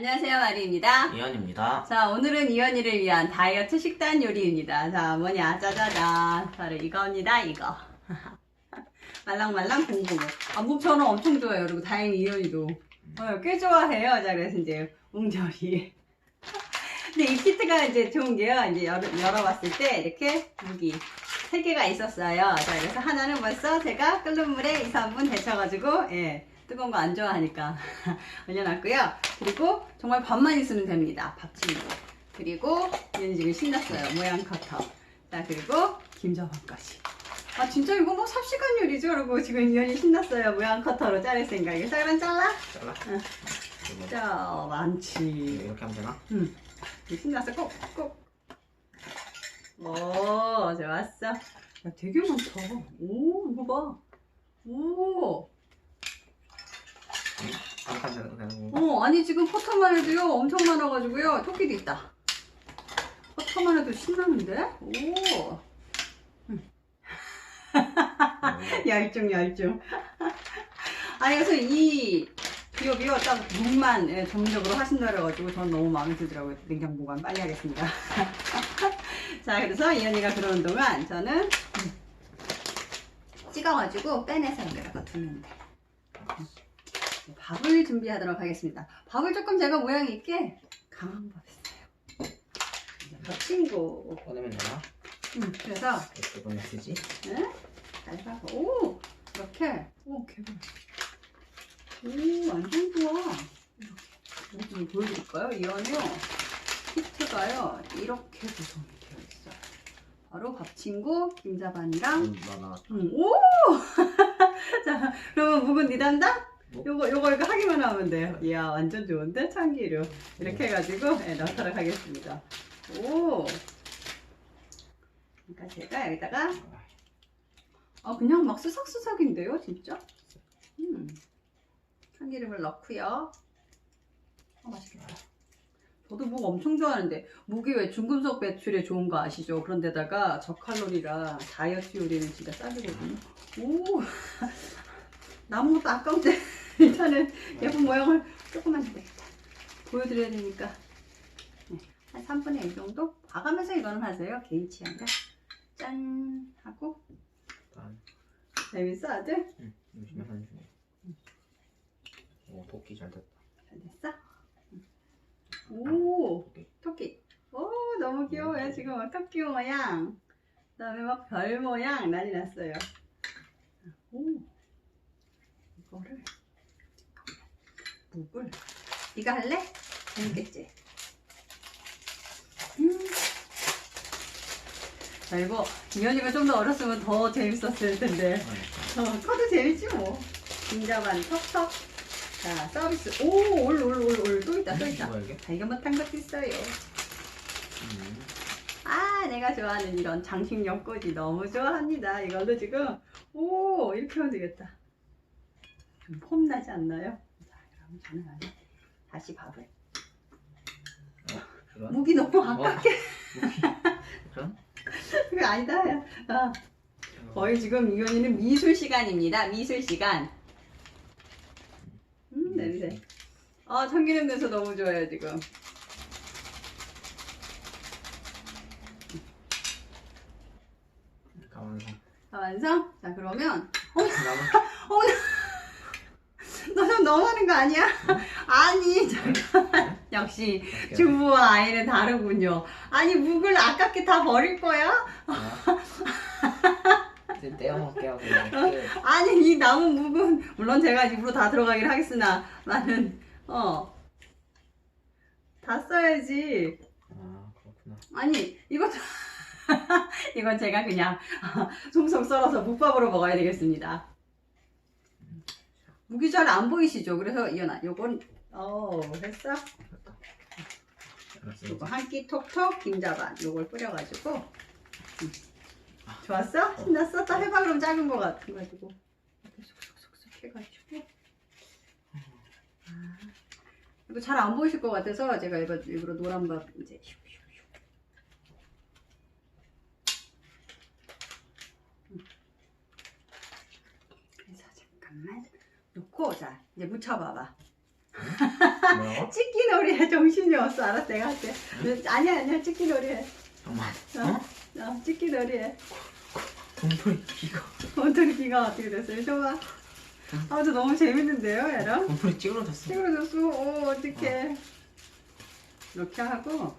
안녕하세요 마리입니다. 이현입니다. 자 오늘은 이현이를 위한 다이어트 식단 요리입니다. 자 뭐냐 짜자잔 바로 이겁니다 이거. 말랑말랑 공고무. 안국 저는 엄청 좋아해요. 그리고 다행히 이현이도 어, 꽤 좋아해요. 자 그래서 이제 웅절이. 근데 이 키트가 이제 좋은 게요. 이제 열어, 열어봤을 때 이렇게 무기 세 개가 있었어요. 자 그래서 하나는 벌써 제가 끓는 물에 2, 3분 데쳐가지고 예. 뜨거운 거 안 좋아하니까 올려놨고요. 그리고 정말 밥만 있으면 됩니다. 밥친구. 그리고 얘는 지금 신났어요. 모양 커터. 자 그리고 김자반까지. 아 진짜 이거 뭐 삽시간 요리죠? 그리고 지금 이현이 신났어요. 모양 커터로 자를 생각에. 자 그럼 잘라. 잘라. 응. 자 많지. 이렇게 하면 되나? 응. 신났어. 꼭 꼭. 오 좋았어. 야 되게 많다. 오 이거 봐. 오. 어, 아니 지금 포터만 해도요 엄청 많아가지고요 토끼도 있다. 포터만 해도 신나는데? 오, 열중 열중. 아니 그래서 이 비오비오 딱 묵만 예, 전문적으로 하신다 그래가지고 전 너무 마음에 들더라고요. 냉장 보관 빨리 하겠습니다. 자 그래서 이현이가 그러는 동안 저는 음, 찍어가지고 빼내서 여기다가 두면 돼. 밥을 준비하도록 하겠습니다. 밥을 조금 제가 모양이 있게 강한 밥 했어요. 저 친구. 꺼내면 되나? 음, 그래서 어떻게 꺼내 쓰지? 잘 봐서 오 이렇게 오 개발. 오 완전 좋아. 이렇게 좀 보여드릴까요? 이거는요 히트가요 이렇게 구성이 되어 있어요. 바로 밥 친구 김자반이랑 음, 나 음, 오! 자, 그러면 묵은 니 담당? 뭐? 요거, 요거, 이거 하기만 하면 돼요. 이야, 완전 좋은데? 참기름. 이렇게 음. 해가지고, 네, 넣도록 하겠습니다. 오! 그러니까 제가 여기다가, 아, 그냥 막 수삭수삭인데요, 진짜? 음. 참기름을 넣고요 아, 맛있겠다. 저도 묵 엄청 좋아하는데, 묵이 왜 중금속 배출에 좋은 거 아시죠? 그런데다가 저칼로리라 다이어트 요리는 진짜 딱이거든요. 오! 남은 것도 아까운데, 일단은 예쁜 모양을 조금만 더 되겠다. 보여드려야 되니까. 네, 한 3분의 1 정도? 봐가면서 이거는 하세요. 개인 취향이라. 짠! 하고. 일단 재밌어, 아들? 응, 열심히 하는 중에. 오 도끼 잘 됐다. 잘 됐어? 오! 도끼. 토끼. 오, 너무 귀여워요. 지금 막 토끼 모양. 그 다음에 막 별 모양 난리 났어요. 오. 이거를. 묵을. 네가 할래? 재밌겠지? 음. 자, 이거 이현이가 좀 더 어렸으면 더 재밌었을 텐데. 어, 커도 재밌지 뭐. 김자반 턱턱. 자, 서비스. 오, 올, 올, 올, 올. 또 있다, 또 있다. 뭐야 이게? 달걀 못한 것도 있어요. 음. 아, 내가 좋아하는 이런 장식용 꼬지 너무 좋아합니다. 이걸로 지금, 오, 이렇게 하면 되겠다. 좀 폼나지 않나요? 자, 그럼 저는 안에 다시 밥을. 그런? 무기 너무 아깝게. 그런? 그게 아니다. 야. 아, 거의 지금 이현이는 미술 시간입니다. 미술 시간. 음, 냄새. 아, 참기름 냄새 너무 좋아요, 지금. 가만서. 자, 완성? 자, 그러면, 나무. 너 너무하는 거 아니야? 아니, 잠깐. 역시 주부와 아이는 다르군요. 아니, 묵을 아깝게 다 버릴 거야? 이제 떼어 먹게요. 그냥. 이렇게. 아니, 이 남은 묵은, 물론 제가 입으로 다 들어가긴 하겠으나, 나는, 어, 다 써야지. 아 그렇구나. 아니, 이것도, 이건 제가 그냥, 송송 썰어서 묵밥으로 먹어야 되겠습니다. 묵이 잘안 보이시죠? 그래서, 이현아, 요건, 어, 했어? 요거 한 끼 톡톡 김자반 요걸 뿌려가지고 음. 좋았어? 신났어? 또 해봐 그럼 작은 거 같은 가지고 이렇게 쏙쏙쏙쏙 해가지고 아, 이거 잘 안 보이실 것 같아서 제가 이거 일부러 노란 밥 이제. 그래서 잠깐만 놓고 자 이제 묻혀봐봐 뭐라고? 찍기놀이에 정신이 없어. 알았어, 내가 할게. 아니야, 아니야, 찍기놀이에. 잠깐만. 어? 어? 어, 찍기놀이에. 곰돌이 귀가. 어떻게 귀가 어떻게 됐어요? 좋아. 아, 근데 너무 재밌는데요, 얘랑? 곰돌이 찌그러졌어. 찍어줬어. 오, 어떡해. 이렇게 하고, 어,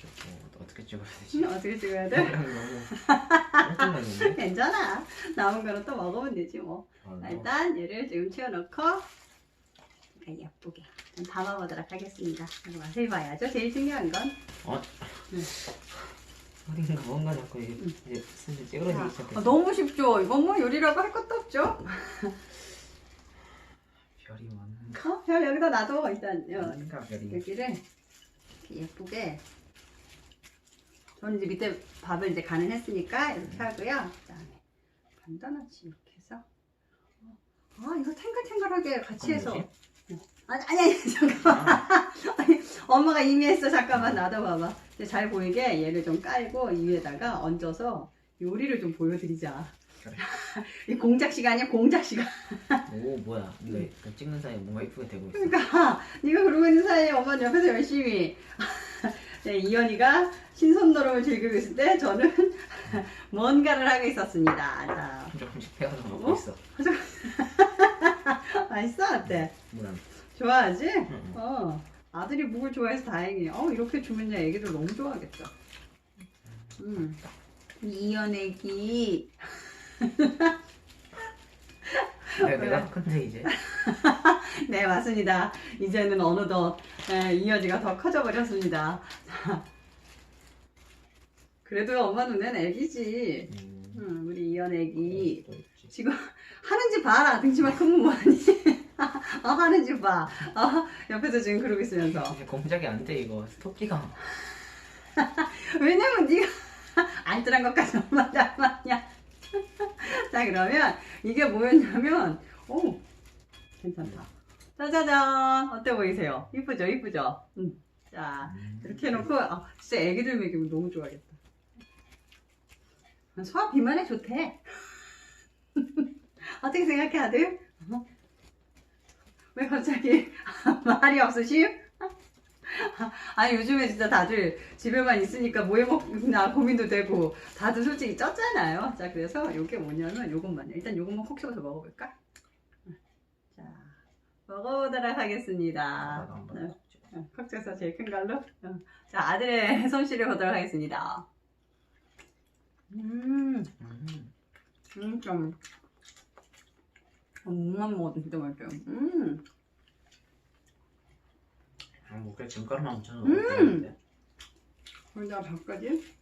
저, 어, 어떻게 찍어야 되지? 어떻게 찍어야 돼? 괜찮아. 남은 거는 또 먹으면 되지, 뭐. 아, 자, 일단 얘를 지금 치워놓고 이렇게 예쁘게 좀 담아보도록 하겠습니다. 맛을 봐야죠. 제일 중요한 건. 어? 응. 어딘가 뭔가 자꾸 이제, 이제 슬슬 자, 찌그러지기 시작했어. 아, 너무 쉽죠. 이건 뭐 요리라고 할 것도 없죠. 별이 많은가? 어? 별 여기다 놔둬 일단 요, 많은가 별이. 여기를 이렇게 예쁘게. 저는 이제 밑에 밥을 이제 간을 했으니까 이렇게 하고요. 그다음에 간단하지 이렇게. 어, 아 이거 탱글탱글하게 같이 해서. 아니 아니 아니 잠깐만. 아, 아니, 엄마가 이미 했어. 잠깐만 놔둬봐봐. 이제 잘 보이게 얘를 좀 깔고 이 위에다가 얹어서 요리를 좀 보여드리자. 그래. 이 공작 시간이야, 공작 시간. 오 뭐야? 이거 이거 찍는 사이에 뭔가 이쁘게 되고 있어. 그러니까 네가 그러고 있는 사이에 엄마는 옆에서 열심히. 네, 이현이가 신선노름을 즐기고 있을 때 저는 뭔가를 하고 있었습니다. 자, 조금씩 어? 먹고 있어. 맛있어? 어때? 뭐야? 좋아하지? 응. 어. 아들이 묵을 좋아해서 다행이에요. 어, 이렇게 주면 야 애기들 너무 좋아하겠다. 음. 이연 애기. 내가 내가 근데 이제 네, 맞습니다. 이제는 어느덧 에, 이연이가 더 커져 버렸습니다. 자. 그래도 엄마 눈엔 애기지. 음, 음, 우리 이연 애기. 또 있지. 지금 하는지 봐라. 등치만큼은 뭐하니? 어, 하는지 봐. 어, 옆에서 지금 그러고 있으면서. 공작이 안 돼 이거 토끼가 왜냐면 네가 알뜰한 것까지 엄마 닮았냐. 자 그러면 이게 뭐였냐면 오 괜찮다. 짜자잔 어때 보이세요? 이쁘죠 이쁘죠? 음. 자 음. 이렇게 해놓고 아, 진짜 애기들 먹이면 너무 좋아하겠다. 소화 비만에 좋대. 어떻게 생각해 아들? 어? 왜 갑자기 말이 없으심? 아니 요즘에 진짜 다들 집에만 있으니까 뭐 해먹나 고민도 되고 다들 솔직히 쪘잖아요. 자 그래서 요게 뭐냐면 요것만요. 일단 요것만 콕 집어서 먹어볼까? 자 먹어보도록 하겠습니다. 어, 콕 집어서 제일 큰 걸로. 어. 자 아들의 솜씨를 보도록 하겠습니다. 음, 음. 음 좀. 어, 무만 먹어도 진짜 맛있어요. 음. 아, 뭐 그래 김가루만 묻혀서 음. 돼. 거기다가 밥까지.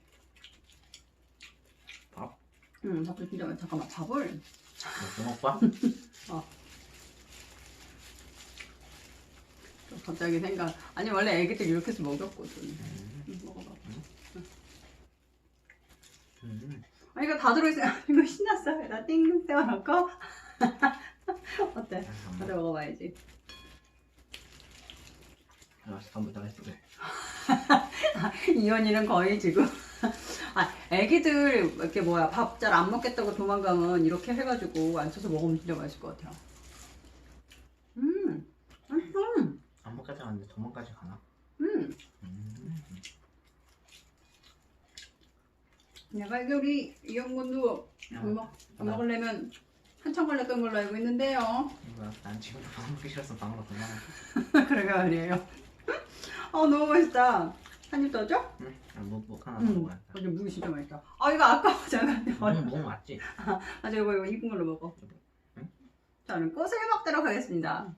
밥? 응, 밥도 진짜 맛있어. 잠깐만, 밥을. 뭐 주먹밥? 또 갑자기 생각. 아니, 원래 애기들 이렇게 해서 먹였거든. 음. 응, 먹어봐. 음. 아, 이거 다 들어있어. 이거 신났어. 나띵 세워놓고. 어때? 아, 다들 먹어봐야지. 아, 한번 더 했어. 그래. 이현이는 거의 지금. 아, 애기들 이렇게 뭐야 밥 잘 안 먹겠다고 도망가면 이렇게 해가지고 앉혀서 먹으면 진짜 맛있을 것 같아요. 음, 음, 안 먹겠다 하는데 도망까지 가나? 음. 음. 내가 이게 우리 이영군도 야, 밥, 먹, 밥 나- 먹으려면 한참 걸렸던 걸로 알고 있는데요. 이거 난 지금도 밥 먹기 싫어서 방으로 도망가. 그러게 말이에요. 어 너무 맛있다. 한 입 더 줘? 응? 아, 뭐, 뭐 하나 더 응. 먹어야겠다. 어제 무기 진짜 맛있다. 아 이거 아까워잖아. 너무 너무 맞지? 아저 이거 이거 익은 걸로 먹어. 응? 저는 꽃을 먹도록 하겠습니다.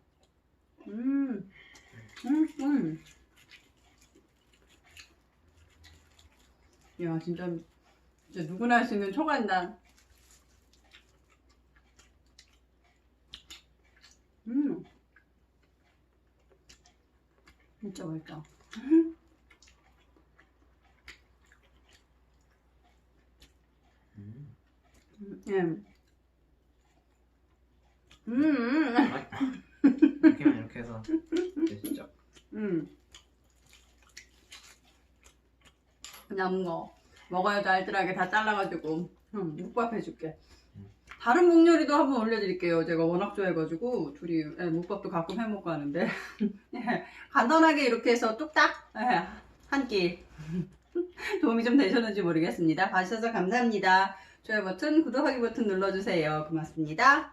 음, 음, 음. 야 진짜 진짜 누구나 할 수 있는 초간단. 음, 진짜 맛있다. 음. 음, 예. 음, 음, 이렇게만 이렇게 해서 진짜 음. 남은 거 먹어야지 알뜰하게 다 잘라가지고 음, 묵밥 해줄게. 다른 목 요리도 한번 올려드릴게요. 제가 워낙 좋아해가지고 둘이 예, 묵밥도 가끔 해먹고 하는데 예, 간단하게 이렇게 해서 뚝딱 예, 한끼 도움이 좀 되셨는지 모르겠습니다. 봐주셔서 감사합니다. 좋아요 버튼, 구독하기 버튼 눌러주세요. 고맙습니다.